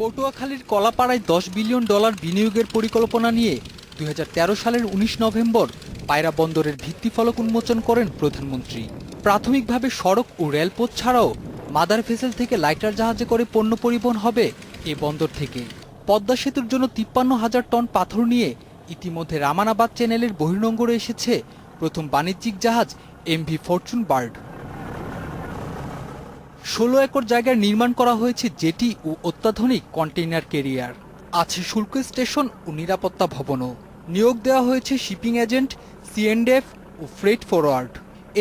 পটুয়াখালীর কলাপাড়ায় দশ billion dollar বিনিয়োগের পরিকল্পনা নিয়ে দুই হাজার তেরো সালের উনিশ নভেম্বর পায়রা বন্দরের ভিত্তিফলক উন্মোচন করেন প্রধানমন্ত্রী। প্রাথমিকভাবে সড়ক ও রেলপথ ছাড়াও মাদার ভেসেল থেকে লাইটার জাহাজে করে পণ্য পরিবহন হবে এ বন্দর থেকে। পদ্মা সেতুর জন্য তিপ্পান্ন হাজার টন পাথর নিয়ে ইতিমধ্যে রামানাবাদ চ্যানেলের বহির্নোঙ্গরে এসেছে প্রথম বাণিজ্যিক জাহাজ এমভি ফরচুন বার্ড। ষোলো একর জায়গায় নির্মাণ করা হয়েছে জেটি ও অত্যাধুনিক কন্টেইনার কেরিয়ার। আছে শুল্ক স্টেশন ও নিরাপত্তা ভবনও। নিয়োগ দেওয়া হয়েছে শিপিং এজেন্ট, সিএনডেফ ও ফ্রেট ফরওয়ার্ড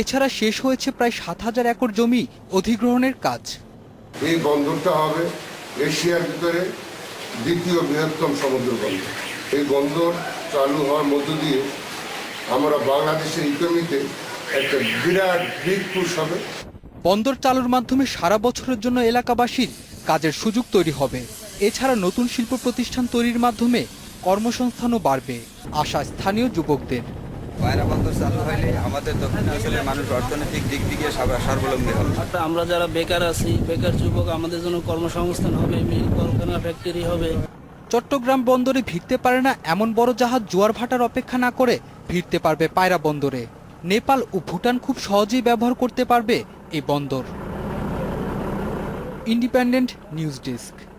এছাড়া শেষ হয়েছে প্রায় সাত হাজার একর জমি অধিগ্রহণের কাজ। এই বন্দরটা হবে এশিয়ার ভিতরে দ্বিতীয় বৃহত্তম সমুদ্র বন্দর। এই বন্দর চালু হওয়ার মধ্য দিয়ে আমরা বাংলাদেশের ইকোনমিতে একটা বিরাট বিগ পুশ হবে। বন্দর চালুর মাধ্যমে সারা বছরের জন্য এলাকাবাসীর কাজের সুযোগ তৈরি হবে। এছাড়া নতুন শিল্প প্রতিষ্ঠান তৈরির মাধ্যমে কর্মসংস্থানও বাড়বে। আশা স্থানীয় যুবকদের। পায়রা বন্দর চালু হলে আমাদের দক্ষিণ অঞ্চলের মানুষ অর্থনৈতিক দিক থেকে স্বাব- স্বাবলম্বী হবে। আমরা যারা বেকার আছি বেকার যুবক আমাদের জন্য কর্মসংস্থান হবে মিল কলকারখানা ফ্যাক্টরি হবে। চট্টগ্রাম বন্দরে ভিড়তে পারে না এমন বড় জাহাজ জোয়ার ভাটার অপেক্ষা না করে ভিড়তে পারবে পায়রা বন্দরে। নেপাল ও ভুটান খুব সহজেই ব্যবহার করতে পারবে এই বন্দর। Independent news desk.